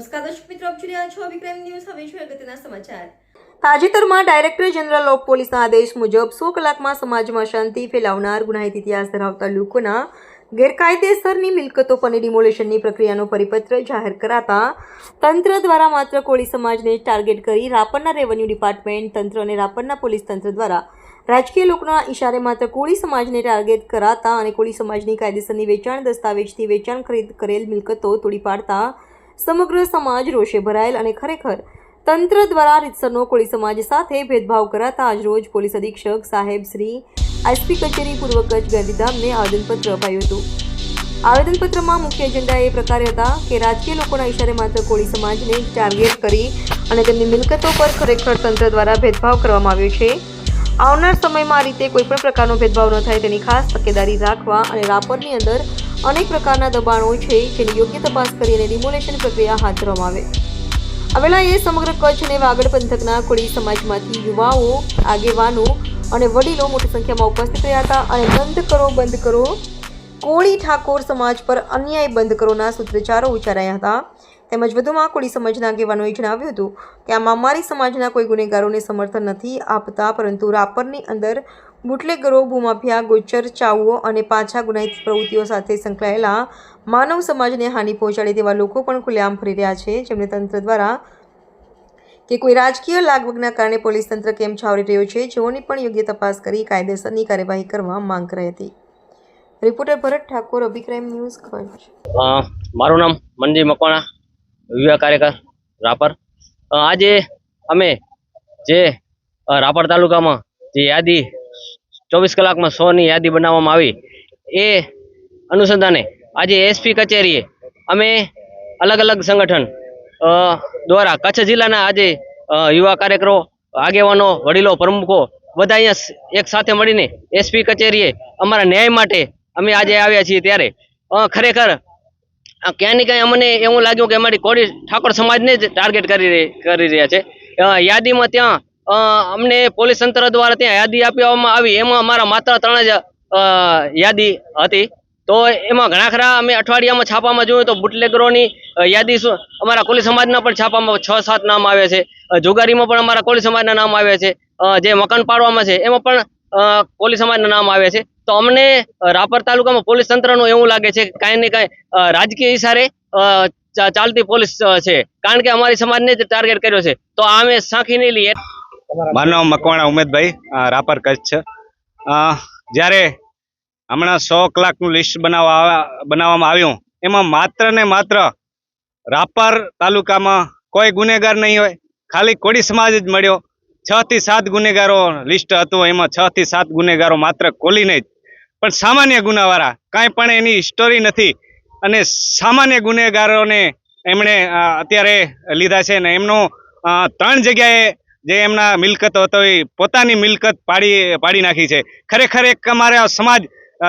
નમસ્કાર દર્શક મિત્રો, આપ જોઈ રહ્યા છો વિક્રમ ન્યૂઝ. હવે છે અગત્યના સમાચાર. તાજેતરમાં ડાયરેક્ટર જનરલ ઓફ પોલીસના આદેશ મુજબ સો કલાકમાં સમાજમાં શાંતિ ફેલાવનાર ગુનાહિત ઇતિહાસ ધરાવતા લોકોના ગેરકાયદેસરની મિલકતો પરની ડિમોલેશનની પ્રક્રિયાનો પરિપત્ર જાહેર કરાતા તંત્ર દ્વારા માત્ર કોળી સમાજને ટાર્ગેટ કરી રાપરના રેવન્યુ ડિપાર્ટમેન્ટ તંત્ર અને રાપરના પોલીસ તંત્ર દ્વારા રાજકીય લોકોના ઇશારે માત્ર કોળી સમાજને ટાર્ગેટ કરાતા અને કોળી સમાજની કાયદેસરની વેચાણ દસ્તાવેજથી વેચાણ ખરીદ કરેલ મિલકતો તોડી પાડતા સમગ્ર સમાજ રોષે ભરાયેલ અને ખરેખર તંત્ર દ્વારા રીતસરનો કોળી સમાજ સાથે ભેદભાવ કરાતા આજરોજ પોલીસ અધિક્ષક સાહેબ શ્રી એસપી કચેરી પૂર્વ કચ્છ ગાંધીધામને આવેદનપત્ર અપાયું હતું. આવેદનપત્રમાં મુખ્ય એજન્ડા એ પ્રકારે હતા કે રાજકીય લોકોના ઇશારે માત્ર કોળી સમાજને ટાર્ગેટ કરી અને તેમની મિલકતો પર ખરેખર તંત્ર દ્વારા ભેદભાવ કરવામાં આવ્યો છે. આવનાર સમયમાં આ રીતે કોઈપણ પ્રકારનો ભેદભાવ ન થાય તેની ખાસ તકેદારી રાખવા અને રાપરની અંદર અનેક પ્રકારના દબાણો છે જેની યોગ્ય તપાસ કરી અને ડિમોલેશન પ્રક્રિયા હાથ ધરવામાં આવે. આવેલા એ સમગ્ર કચ્છ અને વાગડ પંથકના કોળી સમાજમાંથી યુવાઓ, આગેવાનો અને વડીલો મોટી સંખ્યામાં ઉપસ્થિત રહ્યા હતા અને બંધ કરો બંધ કરો. કોળી ઠાકોર સમાજ પર અન્યાય બંધ કરોના સૂત્રોચ્ચારો ઉચ્ચારાયા હતા. તેમજ વધુમાં કોળી સમાજના આગેવાનોએ જણાવ્યું હતું કે આમાં અમારી સમાજના કોઈ ગુનેગારોને સમર્થન નથી આપતા, પરંતુ રાપરની અંદર બુટલેગરો ભૂમાફિયા, ગોચર ચાવો અને પાછા ગુનાહિત પ્રવૃત્તિઓ સાથે સંકળાયેલા માનવ સમાજને હાનિ પહોંચાડે તેવા લોકો પણ ખુલ્લેઆમ ફરી રહ્યા છે. જેમને તંત્ર દ્વારા કે કોઈ રાજકીય લાગવગના કારણે પોલીસ તંત્ર કેમ છાવરી રહ્યો છે, જેઓની પણ યોગ્ય તપાસ કરી કાયદેસરની કાર્યવાહી કરવા માંગ કરી હતી. રિપોર્ટર ભરત ઠાકોર, અભિક્રાઇમ ન્યૂઝ, કચ્છ. મારું નામ મનજી મકવાણા યુવા કાર્યકર, રાપર. આજે અમે જે રાપર તાલુકામાં જે યાદી ચોવીસ કલાકમાં સોની યાદી બનાવવામાં આવી. એ અનુસંધાને આજે એસપી કચેરીએ અમે અલગ અલગ સંગઠન દ્વારા કચ્છ જિલ્લાના આજે યુવા કાર્યકરો, આગેવાનો, વડીલો, પ્રમુખો બધા અહીંયા એક સાથે મળીને એસપી કચેરીએ અમારા ન્યાય માટે અમે આજે આવ્યા છીએ ત્યારે. ખરેખર ક્યાંય ને ક્યાંય અમને એવું લાગ્યું કે અમારી કોડી ઠાકોર સમાજને જ ટાર્ગેટ કરી કરી રહ્યા છે. યાદીમાં ત્યાં અમને પોલીસ તંત્ર દ્વારા ત્યાં યાદી આપવામાં આવી. એમાં અમારા માત્ર ત્રણ જ યાદી હતી. તો એમાં ઘણા ખરા અમે અઠવાડિયામાં છાપામાં જોયું તો બુટલેગરોની યાદી અમારા કોલી સમાજના પણ છાપામાં છ, સાત નામ આવે છે. જુગારીમાં પણ અમારા કોલી સમાજના નામ આવે છે. જે મકાન પાડવામાં છે, એમાં પણ કોળી સમાજના નામ આવે છે. તો અમને રાપર તાલુકામાં પોલીસ તંત્રનું એવું લાગે છે કાંઈ ને કાંઈ રાજકીય ઇશારે ચાલતી પોલીસ છે. કારણ કે અમારી સમાજને જ ટાર્ગેટ કર્યો છે. તો આ અમે સાંખી નહીં લઈએ. મારું નામ મકવાણા ઉમેદભાઈ રાપર કચ્છ છે. જ્યારે હમણાં સો કલાકનું લિસ્ટ બનાવવા બનાવવામાં આવ્યું, એમાં માત્ર ને માત્ર રાપર તાલુકામાં કોઈ ગુનેગાર નહીં હોય. ખાલી કોળી સમાજ જ મળ્યો. છ થી સાત ગુનેગારો લિસ્ટ હતું, એમાં છ થી સાત ગુનેગારો માત્ર કોલીને જ. પણ સામાન્ય ગુનાવાળા, કાંઈ પણ એની હિસ્ટોરી નથી. અને સામાન્ય ગુનેગારોને એમણે અત્યારે લીધા છે ને એમનો ત્રણ જગ્યાએ જે એમના મિલકત હતો એ પોતાની મિલકત પાડી પાડી નાખી છે. ખરેખર એક અમારા સમાજ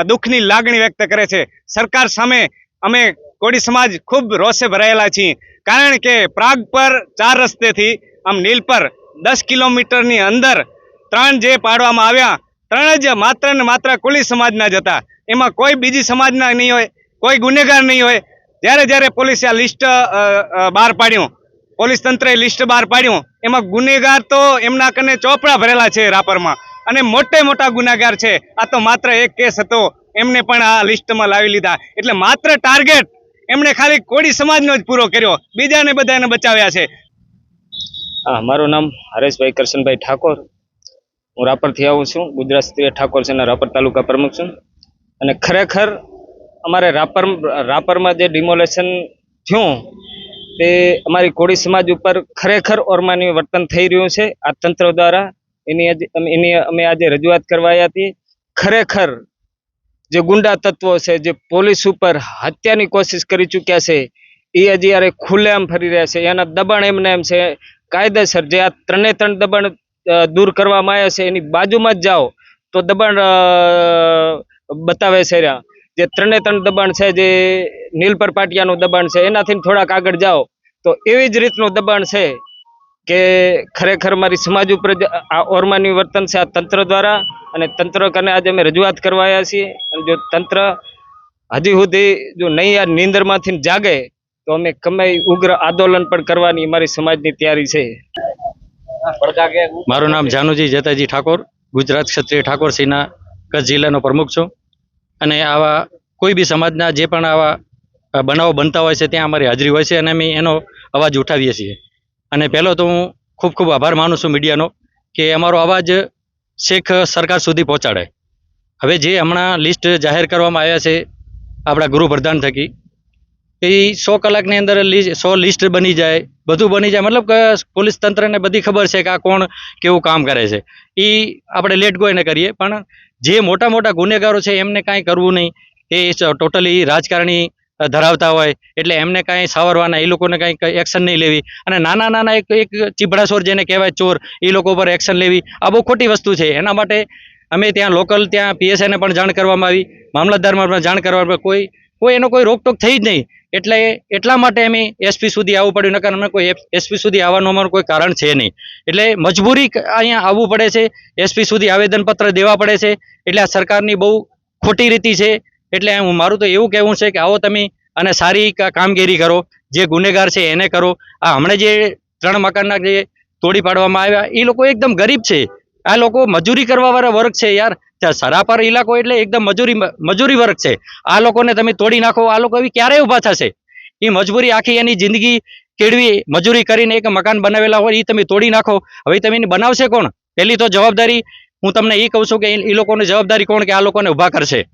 દુઃખની લાગણી વ્યક્ત કરે છે. સરકાર સામે અમે કોળી સમાજ ખૂબ રોષે ભરાયેલા છીએ. કારણ કે પ્રાગ પર ચાર રસ્તેથી આમ નીલ પર દસ કિલોમીટરની અંદર ત્રણ જે પાડવામાં આવ્યા, ત્રણ જ માત્ર ને માત્ર કોળી સમાજના જ હતા. એમાં કોઈ બીજી સમાજના નહીં હોય, કોઈ ગુનેગાર નહીં હોય. જ્યારે જ્યારે પોલીસે આ લિસ્ટ બહાર પાડ્યું પોલીસ તંત્રએ લિસ્ટ બહાર પાડ્યું. એમાં ગુનેગાર તો એમના કને ચોપડા ભરેલા છે રાપરમાં. અને મોટે મોટા ગુનેગાર છે. આ તો માત્ર એક કેસ હતો. એમને પણ આ લિસ્ટમાં લાવી લીધા. એટલે માત્ર ટાર્ગેટ એમણે ખાલી કોળી સમાજનો જ પૂરો કર્યો. બીજાને બધાને બચાવ્યા છે. હા, મારું નામ હરેશભાઈ કરશનભાઈ ઠાકોર. હું રાપરથી આવું છું. ગુજરાત સ્ત્રી ઠાકોર છે રાપર તાલુકા પ્રમુખ છું. અને ખરેખર અમારે રાપર, રાપરમાં જે ડિમોલેશન થયું તે અમારી કોળી સમાજ ઉપર ખરેખર ઓરમાની વર્તન થઈ રહ્યું છે આ તંત્ર દ્વારા એની એની અમે આજે રજૂઆત કરવા હતી ખરેખર જે ગુંડા તત્વો છે, જે પોલીસ ઉપર હત્યાની કોશિશ કરી ચૂક્યા છે, એ હજી યારે ખુલ્લેઆમ ફરી રહ્યા છે, એના દબાણ એમને એમ છે, કાયદેસર જે આ ત્રણે ત્રણ દબાણ દૂર કરવામાં આવ્યા છે, એની બાજુમાં જ જાઓ તો દબાણ બતાવે છે રહ્યા. જે ત્રણે ત્રણ દબાણ છે, જે નીલપર પાટિયાનું દબાણ છે, એનાથી થોડાક આગળ જાઓ, તો એવી જ રીતનું દબાણ છે કે ખરેખર મારી સમાજ ઉપર આ ઓરમાની વર્તન છે, આ તંત્ર દ્વારા, અને તંત્ર કને આજે અમે રજૂઆત કરવા આવ્યા છીએ, અને જો તંત્ર હજી સુધી જો નહીં આ નીંદરમાંથી જાગે, તો અમે કમાઈ ઉગ્ર આંદોલન પણ કરવાની અમારી સમાજની તૈયારી છે. મારું નામ જાનુજી જતાજી ઠાકોર, ગુજરાત ક્ષત્રિય ઠાકોર સિંહના કચ્છ જિલ્લાનો પ્રમુખ છું. અને આવા કોઈ બી સમાજના જે પણ આવા બનાવો બનતા હોય છે, ત્યાં અમારી હાજરી હોય છે અને અમે એનો અવાજ ઉઠાવીએ છીએ. અને પહેલો તો હું ખૂબ ખૂબ આભાર માનું છું મીડિયાનો કે અમારો અવાજ શેખ સરકાર સુધી પહોંચાડે. હવે જે હમણાં લિસ્ટ જાહેર કરવામાં આવ્યા છે, આપણા ગૃહપ્રધાન થકી એ સો કલાકની અંદર સો લિસ્ટ બની જાય, બધું બની જાય. મતલબ કે પોલીસ તંત્રને બધી ખબર છે કે આ કોણ કેવું કામ કરે છે. એ આપણે લેટ ગોઈને કરીએ, પણ જે મોટા મોટા ગુનેગારો છે એમને કાંઈ કરવું નહીં. એ ટોટલી રાજકારણી ધરાવતા હોય, એટલે એમને કાંઈ સાવરવાના એ લોકોને કાંઈ એક્શન નહીં લેવી. અને નાના નાના એક એક ચીભડાસોર જેને કહેવાય ચોર એ લોકો પર એક્શન લેવી, આ બહુ ખોટી વસ્તુ છે. એના માટે અમે ત્યાં લોકલ, ત્યાં પીએસઆઈને પણ જાણ કરવામાં આવી, મામલતદારમાં પણ જાણ કરવામાં. કોઈ કોઈ એનો કોઈ રોકટોક થઈ જ નહીં. એટલે એટલા માટે અમે એસપી સુધી આવવું પડ્યું, નકર અમે કોઈ એસપી સુધી આવવાનું અમારું કોઈ કારણ છે નહીં. એટલે મજબૂરી અહીંયા આવવું પડે છે એસપી સુધી આવેદનપત્ર દેવા પડે છે, એટલે આ સરકારની બહુ ખોટી રીતિ છે. એટલે હું મારું તો એવું કહેવું છે કે આવો તમે અને સારી કામગીરી કરો, જે ગુનેગાર છે એને કરો. આ હમણાં જે ત્રણ મકાનના જે તોડી પાડવામાં આવ્યા એ લોકો એકદમ ગરીબ છે. આ લોકો મજૂરી કરવાવાળા વર્ગ છે યાર. સરાપર ઇલાકો એટલે એકદમ મજૂરી મજૂરી વર્ગ છે. આ લોકોને તમે તોડી નાખો, આ લોકો એવી ક્યારે ઊભા થશે? એ મજબૂરી આખી એની જિંદગી કેળવી, મજૂરી કરીને એક મકાન બનાવેલા હોય એ તમે તોડી નાખો. હવે તમે એને બનાવશે કોણ? પહેલી તો જવાબદારી, હું તમને એ કહું છું કે એ લોકોની જવાબદારી કોણ કે આ લોકોને ઊભા કરશે?